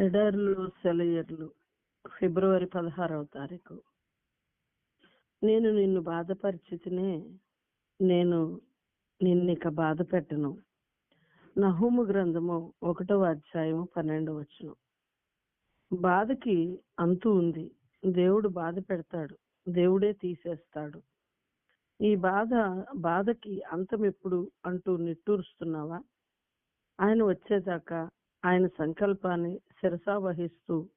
ఎడర్లు సెలయర్లు ఫిబ్రవరి పదహారవ తారీఖు. నేను నిన్ను బాధపరిచితినే నేను నిన్నిక బాధ పెట్టను. నహూము గ్రంథము ఒకటవ అధ్యాయము పన్నెండవ వచ్చును బాధకి అంతు ఉంది. దేవుడు బాధ పెడతాడు. దేవుడే తీసేస్తాడు. ఈ బాధ బాధకి అంతం ఎప్పుడు అంటూ నిట్టూరుస్తున్నావా? ఆయన వచ్చేదాకా ఆయన సంకల్పాన్ని శిరసా వహిస్తూ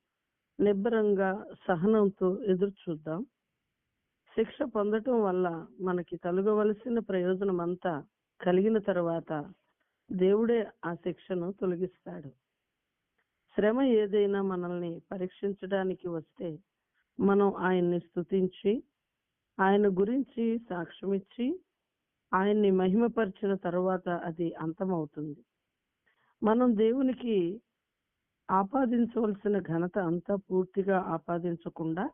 నిబ్బరంగా సహనంతో ఎదురు చూద్దాం. శిక్ష పొందటం వల్ల మనకి కలుగవలసిన ప్రయోజనం అంతా కలిగిన తర్వాత దేవుడే ఆ శిక్షను తొలగిస్తాడు. శ్రమ ఏదైనా మనల్ని పరీక్షించడానికి వస్తే మనం ఆయన్ని స్థుతించి ఆయన గురించి సాక్ష్యమిచ్చి ఆయన్ని మహిమపరిచిన తర్వాత అది అంతమవుతుంది. మనం దేవునికి ఆపాదించవలసిన ఘనత అంతా పూర్తిగా ఆపాదించకుండా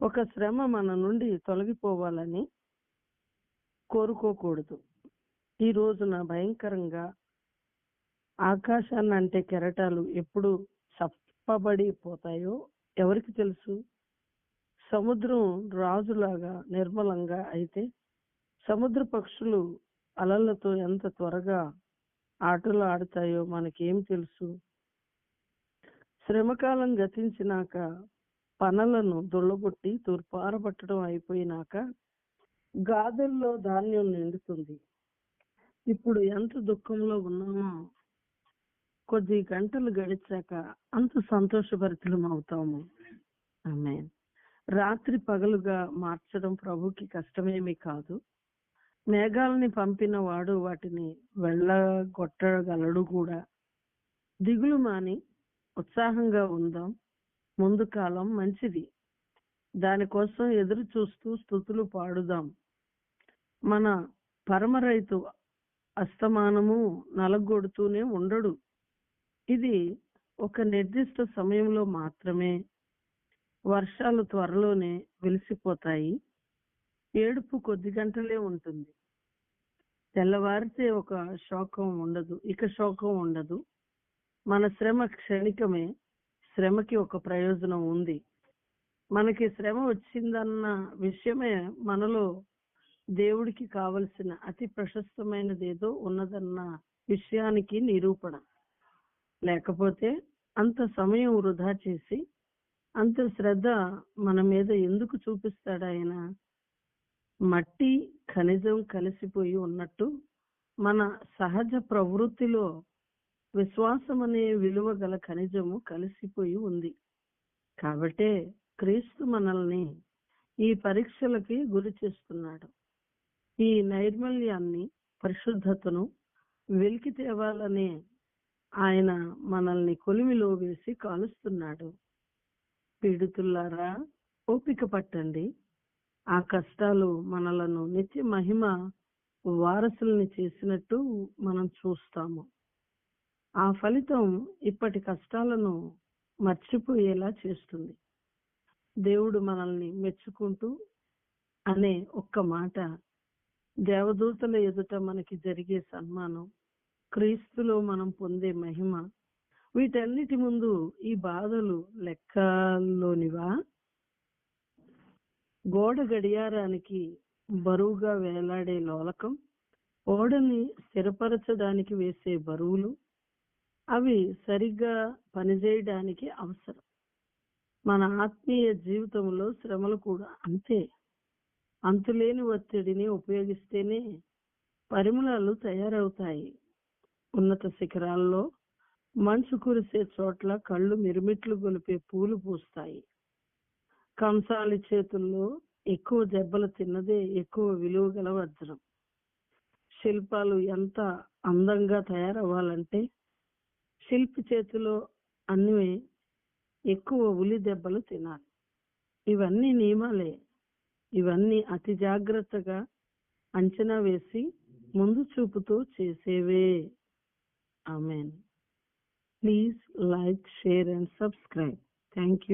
ఒక శ్రమ మన నుండి తొలగిపోవాలని కోరుకోకూడదు. ఈ రోజున భయంకరంగా ఆకాశాన్ని అంటే కెరటాలు ఎప్పుడు చప్పబడి పోతాయో ఎవరికి తెలుసు? సముద్రం రాజులాగా నిర్మలంగా అయితే సముద్ర పక్షులు అలలతో ఎంత త్వరగా ఆటలు ఆడతాయో మనకేం తెలుసు? శ్రమకాలం గతించినాక పనలను దొల్లగొట్టి తూర్పారబట్టడం అయిపోయినాక గాదెల్లో ధాన్యం నిండుతుంది. ఇప్పుడు ఎంత దుఃఖంలో ఉన్నామో కొద్ది గంటలు గడిచాక అంత సంతోషభరితులం అవుతాము. ఆమె రాత్రి పగలుగా మార్చడం ప్రభుకి కష్టమేమీ కాదు. మేఘాలని పంపిన వాడు వాటిని వెళ్ళగొట్టగలడు కూడా. దిగులు మాని ఉత్సాహంగా ఉందాం. ముందు కాలం మంచిది. దానికోసం ఎదురు చూస్తూ స్థుతులు పాడుదాం. మన పరమ రైతు అస్తమానము నలగొడుతూనే ఉండడు. ఇది ఒక నిర్దిష్ట సమయంలో మాత్రమే వర్షాలు త్వరలోనే వెలిసిపోతాయి. ఏడుపు కొద్ది గంటలే ఉంటుంది. తెల్లవారితే ఒక శోకం ఉండదు ఇక శోకం ఉండదు. మన శ్రమ క్షణికమే శ్రమకి ఒక ప్రయోజనం ఉంది. మనకి శ్రమ వచ్చిందన్న విషయమే మనలో దేవుడికి కావలసిన అతి ప్రశస్తమైనది ఏదో ఉన్నదన్న విషయానికి నిరూపణ. లేకపోతే అంత సమయం వృధా చేసి అంత శ్రద్ధ మన మీద ఎందుకు చూపిస్తాడు ఆయన మట్టి ఖనిజం కలిసిపోయి ఉన్నట్టు మన సహజ ప్రవృత్తిలో విశ్వాసం అనే విలువ గల ఖనిజము కలిసిపోయి ఉంది. కాబట్టే క్రీస్తు మనల్ని ఈ పరీక్షలకి గురి చేస్తున్నాడు. ఈ నైర్మల్యాన్ని పరిశుద్ధతను వెలికి తేవాలనే ఆయన మనల్ని కొలిమిలో వేసి కాలుస్తున్నాడు. పీడితుల్లారా ఓపిక పట్టండి. ఆ కష్టాలు మనలను నిత్య మహిమ వారసుల్ని చేసినట్టు మనం చూస్తాము. ఆ ఫలితం ఇప్పటి కష్టాలను మర్చిపోయేలా చేస్తుంది. దేవుడు మనల్ని మెచ్చుకుంటూ అనే ఒక్క మాట దేవదూతల ఎదుట మనకి జరిగే సన్మానం క్రీస్తులో మనం పొందే మహిమ వీటన్నిటి ముందు ఈ బాధలు లెక్కలోనివా? గోడ గడియారానికి బరువుగా వేలాడే లోలకం ఓడని స్థిరపరచడానికి వేసే బరువులు అవి సరిగ్గా పనిచేయడానికి అవసరం. మన ఆత్మీయ జీవితంలో శ్రమలు కూడా అంతే. అంతులేని ఒత్తిడిని ఉపయోగిస్తేనే పరిమళాలు తయారవుతాయి. ఉన్నత శిఖరాల్లో మంచు కురిసే చోట్ల కళ్ళు మిరుమిట్లు గొలిపే పూలు పూస్తాయి. కంసాలి చేతుల్లో ఎక్కువ దెబ్బలు తిన్నదే ఎక్కువ విలువ గల వజ్రం. శిల్పాలు ఎంత అందంగా తయారవ్వాలంటే శిల్పి చేతిలో అన్ని ఎక్కువ ఉలి దెబ్బలు తినాలి. ఇవన్నీ నియమాలే. ఇవన్నీ అతి జాగ్రత్తగా అంచనా వేసి ముందు చూపుతో చేసేవే. Amen. Please like share and subscribe. Thank you